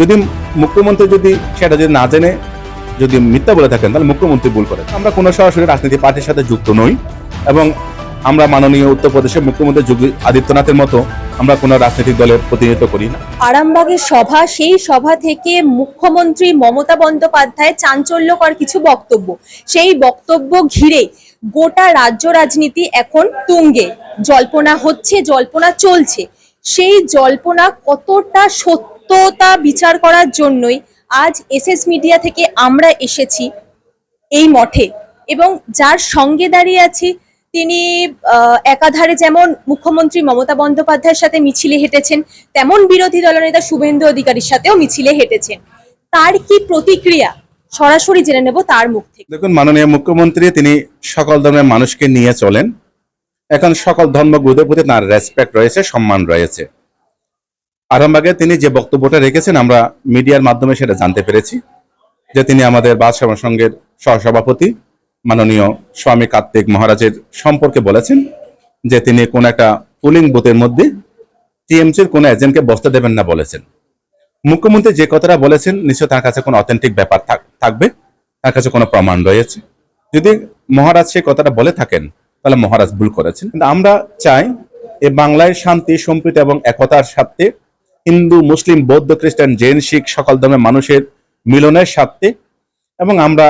যদি মুখ্যমন্ত্রী যদি সেটা যদি না জেনে, যদি মিথ্যা বলে থাকেন, তাহলে মুখ্যমন্ত্রী ভুল করেন। আমরা কোনো সরাসরি রাজনীতি পার্টির সাথে যুক্ত নই এবং আমরা মাননীয় উত্তরপ্রদেশের মুখ্যমন্ত্রী যোগী আদিত্যনাথের মতো আমরা কোনো রাজনৈতিক দলের প্রতিনিধিত্ব করি না। আরামবাগের সভা, সেই সভা থেকে মুখ্যমন্ত্রী মমতা বন্দ্যোপাধ্যায় চাঞ্চল্যকর কিছু বক্তব্য। সেই বক্তব্য ঘিরে গোটা রাজ্য রাজনীতি এখন তুঙ্গে। জল্পনা হচ্ছে, জল্পনা চলছে। সেই জল্পনা কতটা সত্যতা বিচার করার জন্যই আজ এসএস মিডিয়া থেকে আমরা এসেছি এই মঠে এবং যার সঙ্গে দাঁড়িয়ে আছি তিনি একাধারে যেমন মুখ্যমন্ত্রী মমতা বন্দ্যোপাধ্যায়ের সাথে মিছিলে হেঁটেছেন, তেমন বিরোধী দলনেতা শুভেন্দু অধিকারীর সাথেও মিছিলে হেঁটেছেন। তার কি প্রতিক্রিয়া? সরাসরি জেনে নেব তার মুখ থেকে। দেখুন, মাননীয় মুখ্যমন্ত্রী, তিনি সকল ধর্মের মানুষকে নিয়ে চলেন। এখন সকল ধর্মগুরুদের প্রতি তার রেসপেক্ট রয়েছে, সম্মান রয়েছে। আরামবাগে তিনি যে বক্তব্যটা রেখেছেন, আমরা মিডিয়ার মাধ্যমে সেটা জানতে পেরেছি, যে তিনি আমাদের বাদশাহ সংঘের সহসভাপতি মাননীয় স্বামী কার্তিক মহারাজের সম্পর্কে বলেছেন যে তিনি কোন একটা পুলিং বুথের মধ্যে টিএমসির কোন এজেন্টকে বসতে দেবেন না বলেছেন। মুখ্যমন্ত্রী যে কথাটা বলেছেন, নিশ্চয় তার কাছে কোনো অথেন্টিক ব্যাপার থাক- থাকবে, তার কাছে কোনো প্রমাণ রয়েছে। যদি মহারাজ সেই কথাটা বলে থাকেন, তাহলে মহারাজ ভুল করেছেন। আমরা চাই, এ বাংলায় শান্তি, সম্প্রীতি এবং একতার সাথে হিন্দু, মুসলিম, বৌদ্ধ, খ্রিস্টান, জৈন, শিখ সকল ধর্মের মানুষের মিলনের স্বার্থে এবং আমরা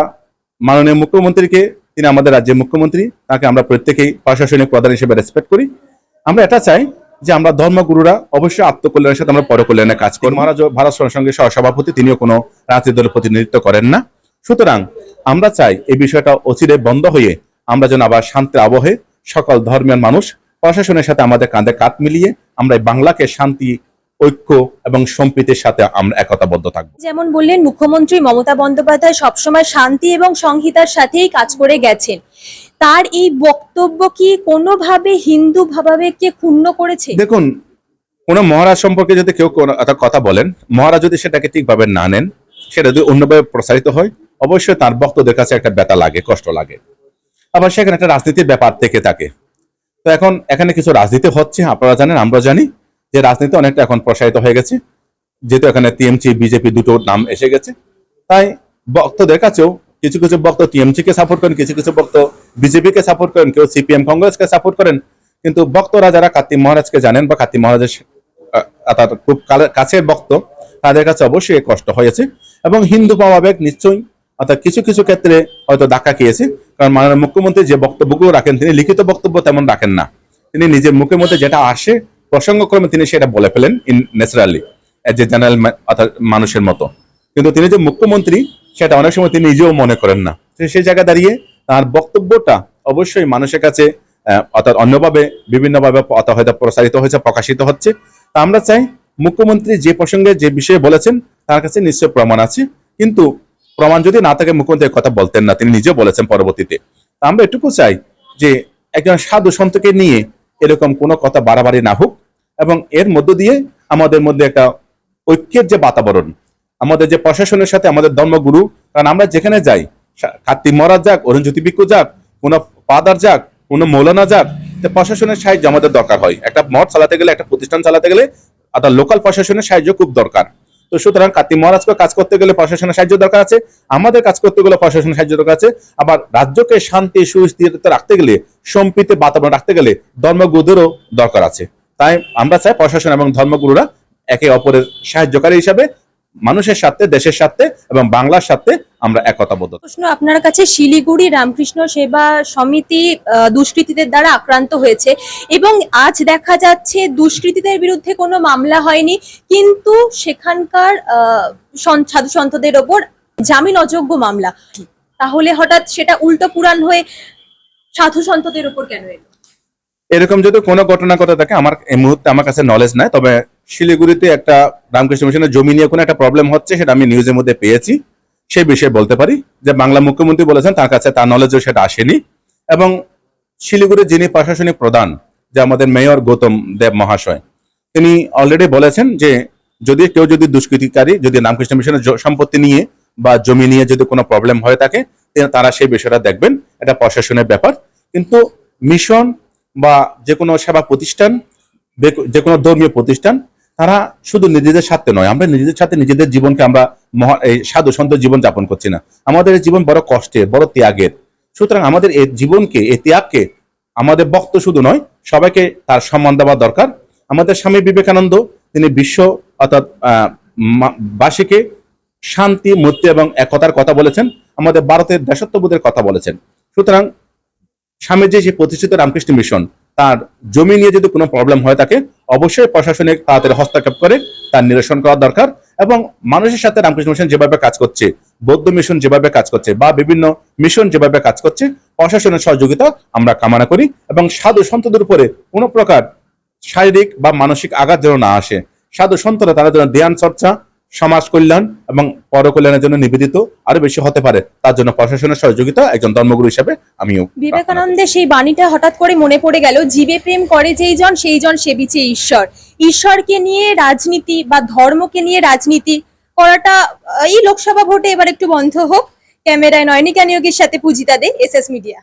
মাননীয় মুখ্যমন্ত্রীকে, তিনি আমাদের রাজ্যের মুখ্যমন্ত্রী, তাকে আমরা প্রত্যেকেই প্রশাসনিক প্রধান হিসেবে রেসপেক্ট করি। আমরা এটা চাই যে আমরা ধর্মগুরুরা অবশ্যই আত্মকল্যাণের সাথে আমরা পরকল্যাণে কাজ করি মহারাজ ভারত সঙ্গে সহসভাপতি, তিনিও কোনো রাজনীতি দলের প্রতিনিধিত্ব করেন না। সুতরাং আমরা চাই এই বিষয়টা অচিরে বন্ধ হয়ে আমরা যেন আবার শান্তির আবহে সকল ধর্মের মানুষ প্রশাসনের সাথে আমাদের কাঁধে কাঁধ মিলিয়ে আমরা বাংলাকে শান্তি ঐক্য এবং সম্প্রীতির সাথে আমরা একতাবদ্ধ থাকব। যেমন বললেন মুখ্যমন্ত্রী মমতা বন্দ্যোপাধ্যায় সবসময় শান্তি এবং সংহিতার সাথেই কাজ করে গেছেন। তার এই বক্তব্য কি কোনোভাবে হিন্দু ভাবাবেগকে ক্ষুণ্ণ করেছে? দেখুন কোন মহারাজ সম্পর্কে যদি কেউ কথা বলেন মহারাজ যদি সেটাকে ঠিকভাবে না নেন সেটা যদি অন্যভাবে প্রসারিত হয় অবশ্যই তার ভক্তদের কাছে একটা ব্যথা লাগে কষ্ট লাগে। আবার সেখানে একটা রাজনীতির ব্যাপার থেকে থাকে। তো এখন এখানে কিছু রাজনীতি হচ্ছে আপনারা জানেন আমরা জানি। যে রাজনীতি অনেকটা এখন প্রসারিত হয়ে গেছে, যেহেতু এখানে টিএমসি, বিজেপি দুটো নাম এসে গেছে, তাই বক্তদের কাছেও কিছু কিছু ভক্ত টিএমসি কে সাপোর্ট করেন, কিছু কিছু বক্ত বিজেপি কে সাপোর্ট করেন, কেউ সিপিএম কংগ্রেসকে সাপোর্ট করেন, কিন্তু ভক্তরা যারা কার্তিক মহারাজকে জানেন বা কার্তিক মহারাজের অর্থাৎ খুব কাছের বক্ত তাদের কাছে অবশ্যই কষ্ট হয়েছে এবং হিন্দু ভাবাবেগ নিশ্চয়ই, অর্থাৎ কিছু কিছু ক্ষেত্রে হয়তো ধাক্কা খেয়েছে, কারণ মাননীয় মুখ্যমন্ত্রী যে বক্তব্যগুলো রাখেন, তিনি লিখিত বক্তব্য তেমন রাখেন না। তিনি নিজের মুখের মধ্যে যেটা আসে প্রসঙ্গক্রমে তিনি সেটা বলে ফেলেন in naturally as a general অর্থাৎ মানুষের মতো। কিন্তু তিনি যে মুখ্যমন্ত্রী, সেটা অনেক সময় তিনি নিজেও মনে করেন না। সেই জায়গায় দাঁড়িয়ে তার বক্তব্যটা অবশ্যই মানুষের কাছে অর্থাৎ অন্যভাবে, বিভিন্নভাবে অর্থাৎ হয়তো প্রসারিত হয়েছে, প্রকাশিত হচ্ছে। তা আমরা চাই মুখ্যমন্ত্রী যে প্রসঙ্গে যে বিষয়ে বলেছেন, তার কাছে নিশ্চয় প্রমাণ আছে। কিন্তু প্রমাণ যদি না থাকে, মুখ্যমন্ত্রী কথা বলতেন না, তিনি নিজেও বলেছেন পরবর্তীতে। আমরা এটুকু চাই যে একজন সাধু সন্তকে নিয়ে এরকম কোনো কথা বাড়াবাড়ি না হোক। এবং এর মধ্য দিয়ে আমাদের মধ্যে একটা ঐক্যের যে বাতাবরণ, আমাদের যে প্রশাসনের সাথে আমাদের ধর্মগুরু, কারণ আমরা যেখানে যাই কার্তিক মহারাজ যাক অরুণ জ্যোতি ভিক্ষু যাক, কোনো পাদার যাক, কোনো মৌলানা যাক প্রশাসনের সাহায্য আমাদের দরকার হয়। একটা মঠ চালাতে গেলে, একটা প্রতিষ্ঠান চালাতে গেলে অর্থাৎ লোকাল প্রশাসনের সাহায্য খুব দরকার। তো সুতরাং কার্তিক মহারাজকে কাজ করতে গেলে প্রশাসনের সাহায্য দরকার আছে, আমাদের কাজ করতে গেলে প্রশাসনের সাহায্য দরকার আছে, আবার রাজ্যকে শান্তি, সুস্থিরতা রাখতে গেলে সম্প্রীতি বাতাবরণ রাখতে গেলে ধর্মগুরুদেরও দরকার আছে। তাই আমরা চাই প্রশাসন এবং ধর্মগুরুরা একে অপরের সাহায্যকারী হিসাবে মানুষের স্বার্থে, দেশের স্বার্থে এবং বাংলার স্বার্থে আমরা একতাবদ্ধ। প্রশ্ন আপনার কাছে, শিলিগুড়ি রামকৃষ্ণ সেবা সমিতি দুষ্কৃতীদের দ্বারা আক্রান্ত হয়েছে এবং আজ দেখা যাচ্ছে দুষ্কৃতীদের বিরুদ্ধে কোনো মামলা হয়নি, কিন্তু সেখানকার সাধু সন্তদের ওপর জামিন অযোগ্য মামলা। তাহলে হঠাৎ সেটা উল্টো পুরাণ হয়ে সাধু সন্তদের ওপর কেন এলো? এরকম যদি কোনো ঘটনা কথা থাকে, আমার এই মুহূর্তে আমার কাছে নলেজ নাই, তবে শিলিগুড়িতে একটা রামকৃষ্ণ মিশনের জমি নিয়ে কোনো একটা প্রবলেম হচ্ছে, সেটা আমি নিউজের মধ্যে পেয়েছি। সেই বিষয়ে বলতে পারি যে বাংলা মুখ্যমন্ত্রী বলেছেন, তার কাছে তার নলেজও সেটা আসেনি। এবং শিলিগুড়ির যিনি প্রশাসনিক প্রধান, যে আমাদের মেয়র গৌতম দেব মহাশয়, তিনি অলরেডি বলেছেন যে যদি কেউ যদি দুষ্কৃতিকারী, যদি রামকৃষ্ণ মিশনের সম্পত্তি নিয়ে বা জমি নিয়ে যদি কোনো প্রবলেম হয়ে থাকে তারা সেই বিষয়টা দেখবেন। এটা প্রশাসনের ব্যাপার। কিন্তু মিশন বা যে কোনো সেবা প্রতিষ্ঠান যে কোনো ধর্মীয় প্রতিষ্ঠান, তারা শুধু নিজেদের স্বার্থে নয়। আমরা নিজেদের সাথে নিজেদের জীবনকে আমরা মহা এই সাধু সন্ত জীবন যাপন করছি না। আমাদের জীবন বড় কষ্টের, বড় ত্যাগের। সুতরাং আমাদের এই জীবনকে, এই ত্যাগকে আমাদের বক্ত শুধু নয়, সবাইকে তার সম্মান দেওয়া দরকার। আমাদের স্বামী বিবেকানন্দ, তিনি বিশ্ব অর্থাৎ বাসীকে শান্তি, মৈত্রী এবং একতার কথা বলেছেন। আমাদের ভারতের দেশত্ববোধের কথা বলেছেন। সুতরাং স্বামীজি যে প্রতিষ্ঠিত রামকৃষ্ণ মিশন, তার জমি নিয়ে যদি কোনো প্রবলেম হয় থাকে অবশ্যই প্রশাসনিক তাড়াতাড়ি হস্তক্ষেপ করে তার নিরসন করা দরকার এবং মানুষের সাথে রামকৃষ্ণ মিশন যেভাবে কাজ করছে, বৌদ্ধ মিশন যেভাবে কাজ করছে বা বিভিন্ন মিশন যেভাবে কাজ করছে, প্রশাসনের সহযোগিতা আমরা কামনা করি এবং সাধু সন্তদের উপরে কোনো প্রকার শারীরিক বা মানসিক আঘাত যেন না আসে। সাধু সন্তরা তারা যেন ধ্যান চর্চা সমাজ কল্যাণ এবং পরকল্যাণের জন্য নিবেদিত আরও বেশি হতে পারে। তার জন্য প্রশাসনের সহযোগিতা একজন ধর্মগুরু হিসেবে আমিও বিবেকানন্দের সেই বাণীটা হঠাৎ করে মনে পড়ে গেল, জীবে প্রেম করে যেই জন, সেই জন সেবিছে ঈশ্বর। ঈশ্বরকে নিয়ে রাজনীতি বা ধর্মকে নিয়ে রাজনীতি করাটা, এই লোকসভা ভোটে এবার একটু বন্ধ হোক। ক্যামেরায় নয়নিকা নিয়োগের সাথে Pujita De S S media.